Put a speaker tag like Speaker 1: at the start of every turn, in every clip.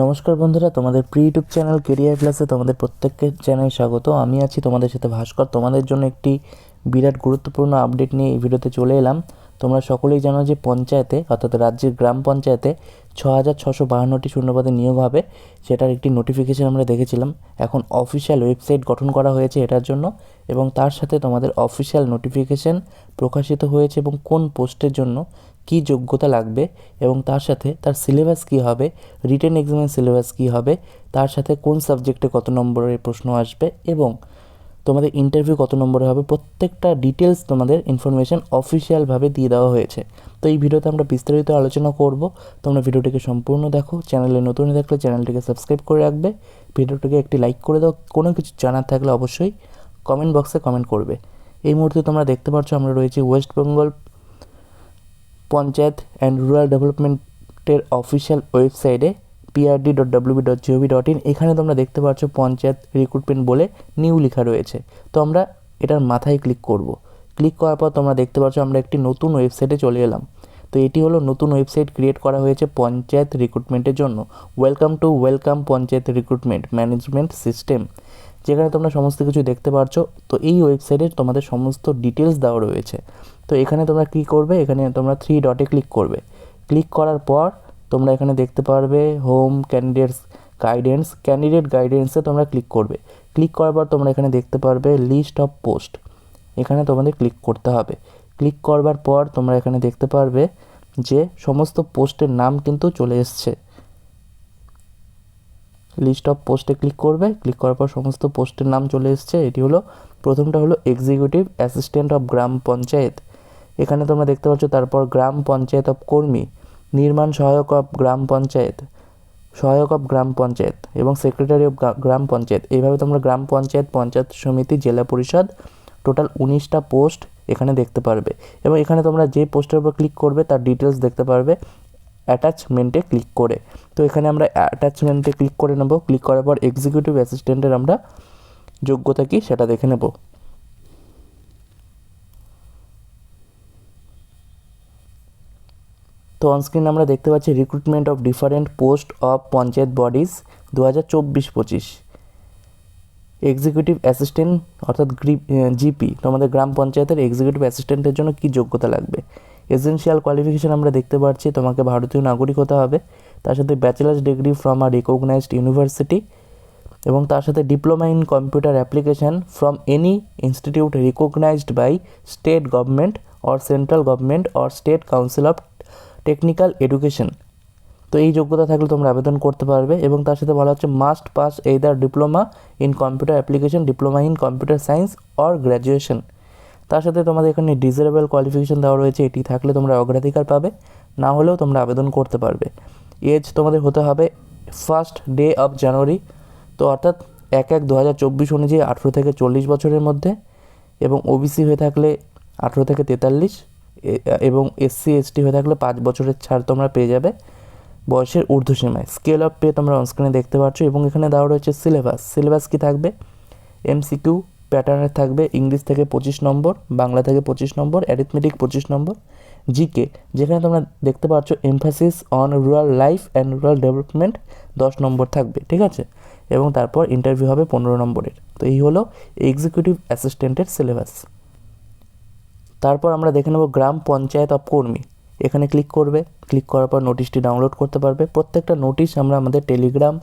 Speaker 1: নমস্কার বন্ধুরা, তোমাদের প্রি ইউটিউব চ্যানেল কেরিয়ার প্লাসে তোমাদের প্রত্যেককে জানাই স্বাগত। আমি আছি তোমাদের সাথে ভাস্কর। তোমাদের জন্য একটি বিরাট গুরুত্বপূর্ণ আপডেট নিয়ে এই ভিডিওতে চলে এলাম। তোমরা সকলেই জানো যে পঞ্চায়েতে, অর্থাৎ রাজ্যের গ্রাম পঞ্চায়েতে ছ হাজার ছশো বাহান্নটি শূন্যপদে নিয়োগ হবে। সেটার একটি নোটিফিকেশান আমরা দেখেছিলাম। এখন অফিসিয়াল ওয়েবসাইট গঠন করা হয়েছে এটার জন্য এবং তার সাথে তোমাদের অফিসিয়াল নোটিফিকেশান প্রকাশিত হয়েছে এবং কোন পোস্টের জন্য কী যোগ্যতা লাগবে এবং তার সাথে তার সিলেবাস কী হবে রিটেন এক্সামের সিলেবাস কী হবে, তার সাথে কোন সাবজেক্টে কত নম্বরের প্রশ্ন আসবে এবং তোমাদের ইন্টারভিউ কত নম্বরে হবে, প্রত্যেকটা ডিটেলস তোমাদের ইনফরমেশান অফিসিয়ালভাবে দিয়ে দেওয়া হয়েছে। তো এই ভিডিওতে আমরা বিস্তারিত আলোচনা করব। তোমরা ভিডিওটিকে সম্পূর্ণ দেখো চ্যানেলে নতুন থাকলে চ্যানেলটিকে সাবস্ক্রাইব করে রাখবে। ভিডিওটিকে একটি লাইক করে দাও, কোনো কিছু জানার থাকলে অবশ্যই কমেন্ট বক্সে কমেন্ট করবে। এই মুহূর্তে তোমরা দেখতে পাচ্ছ আমরা রয়েছি West Bengal panchayat and rural ডেভেলপমেন্টের অফিসিয়াল ওয়েবসাইটে PRD dot WB dot GOV dot in এখানে তোমরা দেখতে পাচ্ছ পঞ্চায়েত রিক্রুটমেন্ট বলে নিউ লেখা রয়েছে। তো আমরা এটার মাথায় ক্লিক করব। ক্লিক করার পর তোমরা দেখতে পাচ্ছ আমরা একটি নতুন ওয়েবসাইটে চলে এলাম। তো এটি হলো নতুন ওয়েবসাইট ক্রিয়েট করা হয়েছে পঞ্চায়েত রিক্রুটমেন্টের জন্য। Welcome to welcome panchayat recruitment management system যেখানে তোমরা সমস্ত কিছু দেখতে পাচ্ছ তো এই ওয়েবসাইটে তোমাদের সমস্ত ডিটেলস দেওয়া রয়েছে। তো এখানে তোমরা কী করবে? এখানে তোমরা থ্রি ডটে ক্লিক করবে। ক্লিক করার পর তোমরা এখানে দেখতে পারবে হোম ক্যান্ডিডেটস গাইডেন্স ক্যান্ডিডেট গাইডেন্সে তোমরা ক্লিক করবে। ক্লিক করার পর তোমরা এখানে দেখতে পারবে লিস্ট অফ পোস্ট এখানে তোমাদের ক্লিক করতে হবে। ক্লিক করবার পর তোমরা এখানে দেখতে পারবে যে সমস্ত পোস্টের নাম কিন্তু চলে এসছে। লিস্ট অফ পোস্টে ক্লিক করবে। ক্লিক করার পর সমস্ত পোস্টের নাম চলে এসছে। এটি হলো, প্রথমটা হলো executive assistant of gram panchayat. এখানে তোমরা দেখতে পাচ্ছ তারপর গ্রাম পঞ্চায়েত অফ কর্মী, নির্মাণ সহায়ক অফ গ্রাম পঞ্চায়েত, সহায়ক অফ গ্রাম পঞ্চায়েত এবং সেক্রেটারি অফ গ্রাম পঞ্চায়েত। এইভাবে তোমরা গ্রাম পঞ্চায়েত পঞ্চায়েত সমিতি, জেলা পরিষদ, টোটাল উনিশটা পোস্ট এখানে দেখতে পারবে এবং এখানে তোমরা যে পোস্টের উপর ক্লিক করবে তার ডিটেলস দেখতে পারবে অ্যাটাচমেন্টে ক্লিক করে। তো এখানে আমরা অ্যাটাচমেন্টে ক্লিক করে নেব। ক্লিক করার পর এক্সিকিউটিভ অ্যাসিস্ট্যান্টের আমরা যোগ্যতা কী সেটা দেখে নেব। তো অনস্ক্রিন আমরা দেখতে পাচ্ছি recruitment of different post of panchayat bodies দু হাজার চব্বিশ পঁচিশ। এক্সিকিউটিভ অ্যাসিস্ট্যান্ট অর্থাৎ জিপি তোমাদের গ্রাম পঞ্চায়েতের এক্সিকিউটিভ অ্যাসিস্ট্যান্টের জন্য কী যোগ্যতা লাগবে? এসেন্সিয়াল কোয়ালিফিকেশান আমরা দেখতে পাচ্ছি, তোমাকে ভারতীয় নাগরিক হতে হবে, তার সাথে bachelors degree from a recognised university এবং তার সাথে diploma in computer application from any institute recognised by state government or central government or state council of technical education তো এই যোগ্যতা থাকলে তোমরা আবেদন করতে পারবে এবং তার সাথে বলা হচ্ছে must pass either diploma in computer application diploma in computer science or graduation তার সাথে তোমাদের এখানে ডিজারেবল কোয়ালিফিকেশান দেওয়া রয়েছে, এটি থাকলে তোমরা অগ্রাধিকার পাবে, না হলেও তোমরা আবেদন করতে পারবে। এজ তোমাদের হতে হবে ফার্স্ট ডে অফ জানুয়ারি তো অর্থাৎ এক এক দু হাজার চব্বিশ অনুযায়ী আঠেরো থেকে চল্লিশ বছরের মধ্যে এবং ওবিসি হয়ে থাকলে আঠেরো থেকে তেতাল্লিশ এবং এসসি এসটি হয়ে থাকলে পাঁচ বছরের ছাড় তোমরা পেয়ে যাবে বয়সের ঊর্ধ্বসীমায় স্কেল অফ পে তোমরা অনস্ক্রিনে দেখতে পাচ্ছ এবং এখানে দেওয়া রয়েছে সিলেবাস সিলেবাস কি থাকবে? এমসিকিউ প্যাটার্নের থাকবে ইংলিশ থেকে পঁচিশ নম্বর, বাংলা থেকে পঁচিশ নম্বর অ্যারিথমেটিক পঁচিশ নম্বর জিকে যেখানে তোমরা দেখতে পাচ্ছ emphasis on rural life and rural development দশ নম্বর থাকবে, ঠিক আছে? এবং তারপর ইন্টারভিউ হবে পনেরো নম্বরের। তো এই হলো এক্সিকিউটিভ অ্যাসিস্ট্যান্টের সিলেবাস তারপর আমরা দেখে নেব গ্রাম পঞ্চায়েত অফ কর্মী। এখানে ক্লিক করবে ক্লিক করার পর নোটিশটি ডাউনলোড করতে পারবে। প্রত্যেকটা নোটিশ আমরা আমাদের টেলিগ্রাম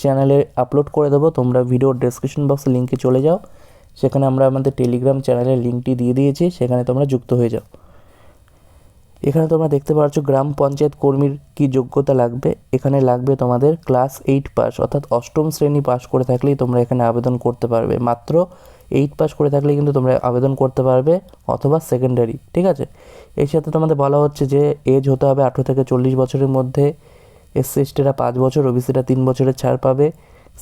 Speaker 1: চ্যানেলে আপলোড করে দেবো। তোমরা ভিডিও ডেসক্রিপশন বক্সে লিঙ্কে চলে যাও। সেখানে আমরা আমাদের টেলিগ্রাম চ্যানেলের লিঙ্কটি দিয়ে দিয়েছি। সেখানে তোমরা যুক্ত হয়ে যাও। এখানে তোমরা দেখতে পাচ্ছ গ্রাম পঞ্চায়েত কর্মীর কী যোগ্যতা লাগবে। এখানে লাগবে তোমাদের ক্লাস এইট পাস অর্থাৎ অষ্টম শ্রেণি পাস করে থাকলেই তোমরা এখানে আবেদন করতে পারবে। মাত্র এইট পাস করে থাকলে কিন্তু তোমরা আবেদন করতে পারবে, অথবা সেকেন্ডারি ঠিক আছে? এর সাথে তোমাদের বলা হচ্ছে যে এজ হতে হবে আঠেরো থেকে চল্লিশ বছরের মধ্যে এসসি এসটিরা পাঁচ বছর ওবিসিরা তিন বছরের ছাড় পাবে।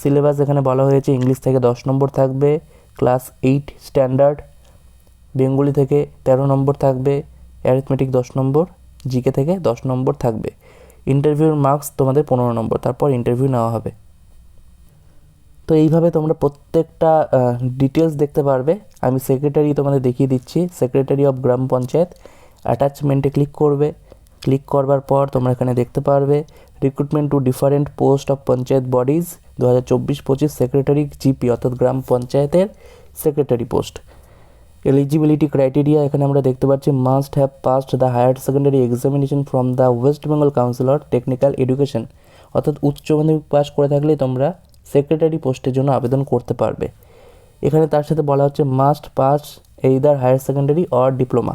Speaker 1: সিলেবাস এখানে বলা হয়েছে ইংলিশ থেকে দশ নম্বর থাকবে ক্লাস এইট স্ট্যান্ডার্ড বেঙ্গলি থেকে তেরো নম্বর থাকবে অ্যারিথমেটিক দশ নম্বর জিকে থেকে দশ নম্বর থাকবে। ইন্টারভিউর মার্কস তোমাদের পনেরো নম্বর, তারপর ইন্টারভিউ নেওয়া হবে। তো এইভাবে তোমরা প্রত্যেকটা ডিটেলস দেখতে পারবে। আমি সেক্রেটারি তোমাদের দেখিয়ে দিচ্ছি। সেক্রেটারি অফ গ্রাম পঞ্চায়েত অ্যাটাচমেন্টে ক্লিক করবে। ক্লিক করবার পর তোমরা এখানে দেখতে পারবে recruitment to different post of panchayat bodies দু হাজার চব্বিশ পঁচিশ সেক্রেটারি জিপি অর্থাৎ গ্রাম পঞ্চায়েতের সেক্রেটারি পোস্ট এলিজিবিলিটি ক্রাইটেরিয়া এখানে আমরা দেখতে পাচ্ছি must have passed the higher secondary examination from the West Bengal council or technical education অর্থাৎ উচ্চ মাধ্যমিক পাস করে থাকলে তোমরা সেক্রেটারি পোস্টের জন্য আবেদন করতে পারবে। এখানে তার সাথে বলা হচ্ছে must pass either higher secondary or diploma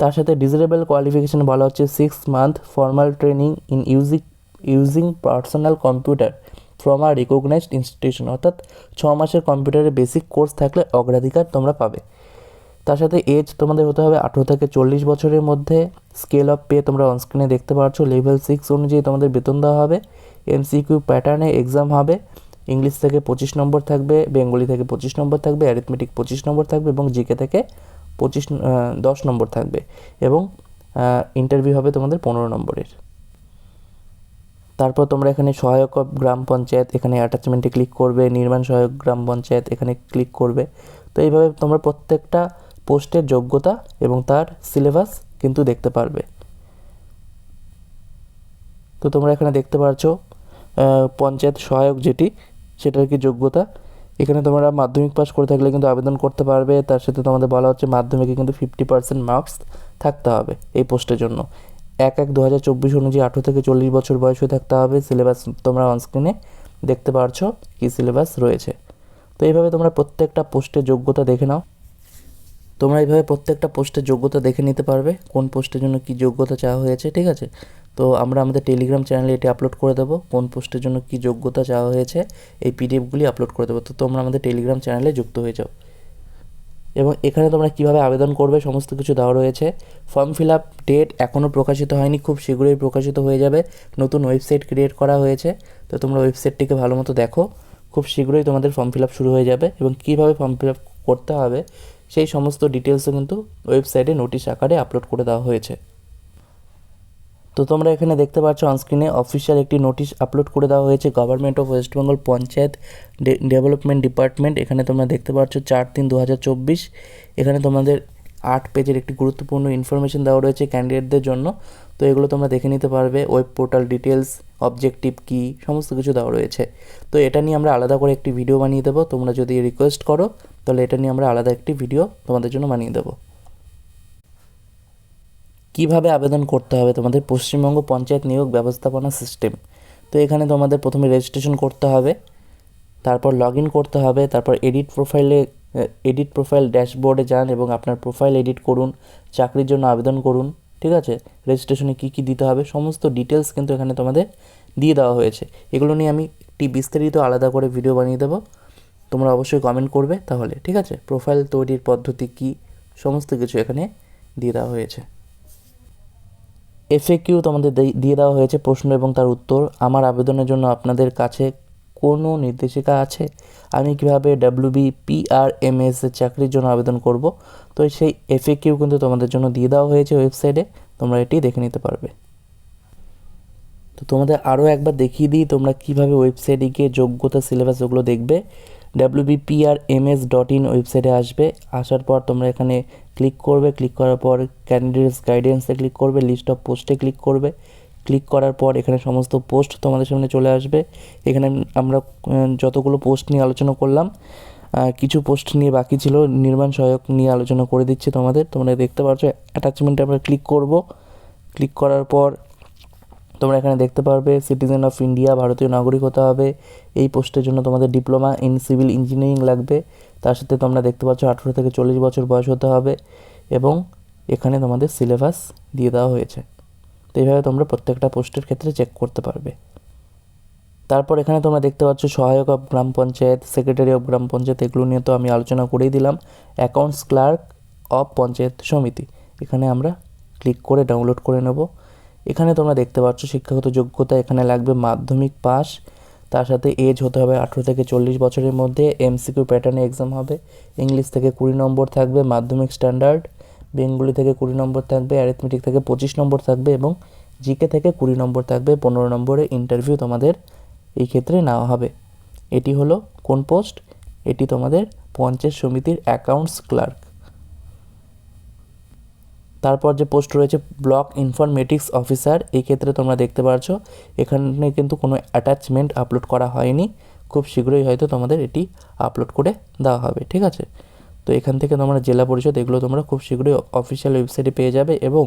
Speaker 1: তার সাথে ডিজারেবল কোয়ালিফিকেশান বলা হচ্ছে six month formal training in using using personal computer from a recognised institution অর্থাৎ ছ মাসের কম্পিউটারের বেসিক কোর্স থাকলে অগ্রাধিকার তোমরা পাবে। তার সাথে এজ তোমাদের হতে হবে আঠেরো থেকে চল্লিশ বছরের মধ্যে। স্কেল অফ পে তোমরা অনস্ক্রিনে দেখতে পাচ্ছ লেভেল সিক্স অনুযায়ী তোমাদের বেতন দেওয়া হবে। এমসিকিউ প্যাটার্নে এক্সাম হবে। ইংলিশ থেকে পঁচিশ নম্বর থাকবে বেঙ্গলি থেকে পঁচিশ নম্বর থাকবে অ্যারিথমেটিক পঁচিশ নম্বর থাকবে এবং জিকে থেকে পঁচিশ দশ নম্বর থাকবে এবং ইন্টারভিউ হবে তোমাদের পনেরো নম্বরের। তারপর তোমরা এখানে সহায়ক গ্রাম পঞ্চায়েত, এখানে অ্যাটাচমেন্টে ক্লিক করবে, নির্মাণ সহায়ক গ্রাম পঞ্চায়েত এখানে ক্লিক করবে। তো এইভাবে তোমরা প্রত্যেকটা পোস্টের যোগ্যতা এবং তার সিলেবাস কিন্তু দেখতে পারবে। তো তোমরা এখানে দেখতে পাচ্ছ পঞ্চায়েত সহায়ক যেটি, সেটার কি যোগ্যতা। এখানে তোমরা মাধ্যমিক পাস করে থাকলে কিন্তু আবেদন করতে পারবে, তার সাথে তোমাদের বলা হচ্ছে মাধ্যমিকে কিন্তু ফিফটি পার্সেন্ট মার্কস থাকতে হবে এই পোস্টের জন্য। এক এক দু হাজার চব্বিশ অনুযায়ী আঠেরো থেকে চল্লিশ বছর বয়স থাকতে হবে, সিলেবাস তোমরা অনস্ক্রিনে দেখতে পারছ কী সিলেবাস রয়েছে। তো এইভাবে তোমরা প্রত্যেকটা পোস্টের যোগ্যতা দেখে নাও। তোমরা এইভাবে প্রত্যেকটা পোস্টের যোগ্যতা দেখে নিতে পারবে, কোন পোস্টের জন্য কী যোগ্যতা চাওয়া হয়েছে, ঠিক আছে? তো আমরা আমাদের টেলিগ্রাম চ্যানেলে এটি আপলোড করে দেবো, কোন পোস্টের জন্য কী যোগ্যতা চাওয়া হয়েছে, এই পিডিএফগুলি আপলোড করে দেবো। তো তোমরা আমাদের টেলিগ্রাম চ্যানেলে যুক্ত হয়ে যাও। এবং এখানে তোমরা কীভাবে আবেদন করবে, সমস্ত কিছু দেওয়া রয়েছে। ফর্ম ফিল আপ ডেট এখনও প্রকাশিত হয়নি, খুব শীঘ্রই প্রকাশিত হয়ে যাবে। নতুন ওয়েবসাইট ক্রিয়েট করা হয়েছে। তো তোমরা ওয়েবসাইটটিকে ভালো মতো দেখো। খুব শীঘ্রই তোমাদের ফর্ম ফিল আপ শুরু হয়ে যাবে এবং কীভাবে ফর্ম ফিল আপ করতে হবে সেই সমস্ত ডিটেলসও কিন্তু ওয়েবসাইটে নোটিশ আকারে আপলোড করে দেওয়া হয়েছে। তো তোমরা এখানে দেখতে পাচ্ছ অনস্ক্রিনে অফিসিয়াল একটি নোটিশ আপলোড করে দেওয়া হয়েছে। Government of West Bengal panchayat development department এখানে তোমরা দেখতে পাচ্ছ চার তিন দু এখানে তোমাদের আট পেজের একটি গুরুত্বপূর্ণ ইনফরমেশন দেওয়া রয়েছে ক্যান্ডিডেটদের জন্য। তো এগুলো তোমরা দেখে নিতে পারবে ওয়েব পোর্টাল ডিটেলস অবজেক্টিভ কী, সমস্ত কিছু দেওয়া রয়েছে। তো এটা নিয়ে আমরা আলাদা করে একটি ভিডিও বানিয়ে দেবো। তোমরা যদি রিকোয়েস্ট করো, তাহলে এটা নিয়ে আমরা আলাদা একটি ভিডিও তোমাদের জন্য বানিয়ে দেবো। কীভাবে আবেদন করতে হবে? তোমাদের পশ্চিমবঙ্গ পঞ্চায়েত নিয়োগ ব্যবস্থাপনা সিস্টেম তো এখানে তোমাদের প্রথমে রেজিস্ট্রেশন করতে হবে, তারপর লগ ইন করতে হবে, তারপর এডিট প্রোফাইলে এডিট প্রোফাইল ড্যাশবোর্ডে যান এবং আপনার প্রোফাইল এডিট করুন, চাকরির জন্য আবেদন করুন, ঠিক আছে? রেজিস্ট্রেশনে কী কী দিতে হবে, সমস্ত ডিটেলস কিন্তু এখানে তোমাদের দিয়ে দেওয়া হয়েছে। এগুলো নিয়ে আমি একটি বিস্তারিত আলাদা করে ভিডিও বানিয়ে দেবো। তোমরা অবশ্যই কমেন্ট করবে তাহলে, ঠিক আছে? প্রোফাইল তৈরির পদ্ধতি কী, সমস্ত কিছু এখানে দিয়ে দেওয়া হয়েছে। এফএকিউ তোমাদের দিয়ে দেওয়া হয়েছে প্রশ্ন এবং তার উত্তর। আমার আবেদনের জন্য আপনাদের কাছে কোনো নির্দেশিকা আছে? আমি কীভাবে ডাব্লিউবি পিআরএমএস চাকরির জন্য আবেদন করব? তো সেই এফএকিউ কিন্তু তোমাদের জন্য দিয়ে দেওয়া হয়েছে ওয়েবসাইটে তোমরা এটি দেখে নিতে পারবে। তো তোমাদের আরও একবার দেখিয়ে দিই তোমরা কীভাবে ওয়েবসাইটে গিয়ে যোগ্যতা সিলেবাস ওগুলো দেখবে। ডাব্লিউবিপিআরএমএস ডট ইন ওয়েবসাইটে আসবে। আসার পর তোমরা এখানে ক্লিক করবে। ক্লিক করার পর ক্যান্ডিডেটস গাইডেন্সে ক্লিক করবে। লিস্ট অফ পোস্টে ক্লিক করবে। ক্লিক করার পর এখানে সমস্ত পোস্ট তোমাদের সামনে চলে আসবে। এখানে আমরা যতগুলো পোস্ট নিয়ে আলোচনা করলাম কিছু পোস্ট নিয়ে বাকি ছিল, নির্মাণ সহায়ক নিয়ে আলোচনা করে দিচ্ছি তোমাদের। তোমরা দেখতে পাচ্ছ অ্যাটাচমেন্টে আমরা ক্লিক করব। ক্লিক করার পর তোমরা এখানে দেখতে পারবে সিটিজেন অফ ইন্ডিয়া ভারতীয় নাগরিক হতে হবে। এই পোস্টের জন্য তোমাদের ডিপ্লোমা ইন সিভিল ইঞ্জিনিয়ারিং লাগবে। তার সাথে তোমরা দেখতে পাচ্ছ, আঠেরো থেকে চল্লিশ বছর বয়স হতে হবে এবং এখানে তোমাদের সিলেবাস দিয়ে দেওয়া হয়েছে। তো এইভাবে তোমরা প্রত্যেকটা পোস্টের ক্ষেত্রে চেক করতে পারবে। তারপর এখানে তোমরা দেখতে পাচ্ছ সহায়ক of gram panchayat secretary of gram panchayat, এগুলো নিয়ে তো আমি আলোচনা করেই দিলাম। অ্যাকাউন্টস ক্লার্ক অফ পঞ্চায়েত সমিতি, এখানে আমরা ক্লিক করে ডাউনলোড করে নেব। এখানে তোমরা দেখতে পাচ্ছ শিক্ষাগত যোগ্যতা, এখানে লাগবে মাধ্যমিক পাস তার সাথে এজ হতে হবে আঠেরো থেকে চল্লিশ বছরের মধ্যে এমসিকিউ প্যাটার্নে এক্সাম হবে ইংলিশ থেকে কুড়ি নম্বর থাকবে, মাধ্যমিক স্ট্যান্ডার্ড বেঙ্গলি থেকে কুড়ি নম্বর থাকবে অ্যারিথমেটিক থেকে পঁচিশ নম্বর থাকবে এবং জিকে থেকে কুড়ি নম্বর থাকবে। পনেরো নম্বরে ইন্টারভিউ তোমাদের এই ক্ষেত্রে নেওয়া হবে। এটি হলো কোন পোস্ট এটি তোমাদের পঞ্চায়েত সমিতির অ্যাকাউন্টস ক্লার্ক তারপর যে পোস্ট রয়েছে ব্লক ইনফরমেটিক্স অফিসার এই ক্ষেত্রে তোমরা দেখতে পারছ এখানে কিন্তু কোনো অ্যাটাচমেন্ট আপলোড করা হয়নি। খুব শীঘ্রই হয়তো তোমাদের এটি আপলোড করে দেওয়া হবে, ঠিক আছে? তো এখান থেকে তোমরা জেলা পরিষদ, এগুলো তোমরা খুব শীঘ্রই অফিসিয়াল ওয়েবসাইটে পেয়ে যাবে এবং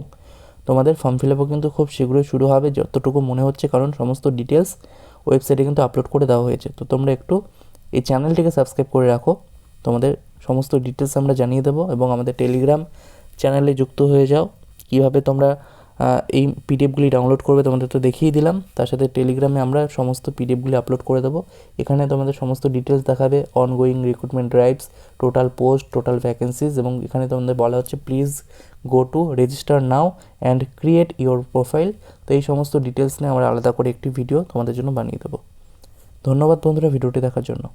Speaker 1: তোমাদের ফর্ম ফিল আপও কিন্তু খুব শীঘ্রই শুরু হবে, যতটুকু মনে হচ্ছে, কারণ সমস্ত ডিটেলস ওয়েবসাইটে কিন্তু আপলোড করে দেওয়া হয়েছে। তো তোমরা একটু এই চ্যানেলটিকে সাবস্ক্রাইব করে রাখো, তোমাদের সমস্ত ডিটেলস আমরা জানিয়ে দেবো এবং আমাদের টেলিগ্রাম চ্যানেলে যুক্ত হয়ে যাও। কীভাবে তোমরা এই পিডিএফগুলি ডাউনলোড করবে, তোমাদের তো দেখিয়ে দিলাম। তার সাথে টেলিগ্রামে আমরা সমস্ত পিডিএফগুলি আপলোড করে দেবো। এখানে তোমাদের সমস্ত ডিটেলস দেখাবে ongoing recruitment drives total post total vacancies এবং এখানে তোমাদের বলা হচ্ছে please go to register now and create your profile তো এই সমস্ত ডিটেলস নিয়ে আমরা আলাদা করে একটি ভিডিও তোমাদের জন্য বানিয়ে দেবো। ধন্যবাদ বন্ধুরা ভিডিওটি দেখার জন্য।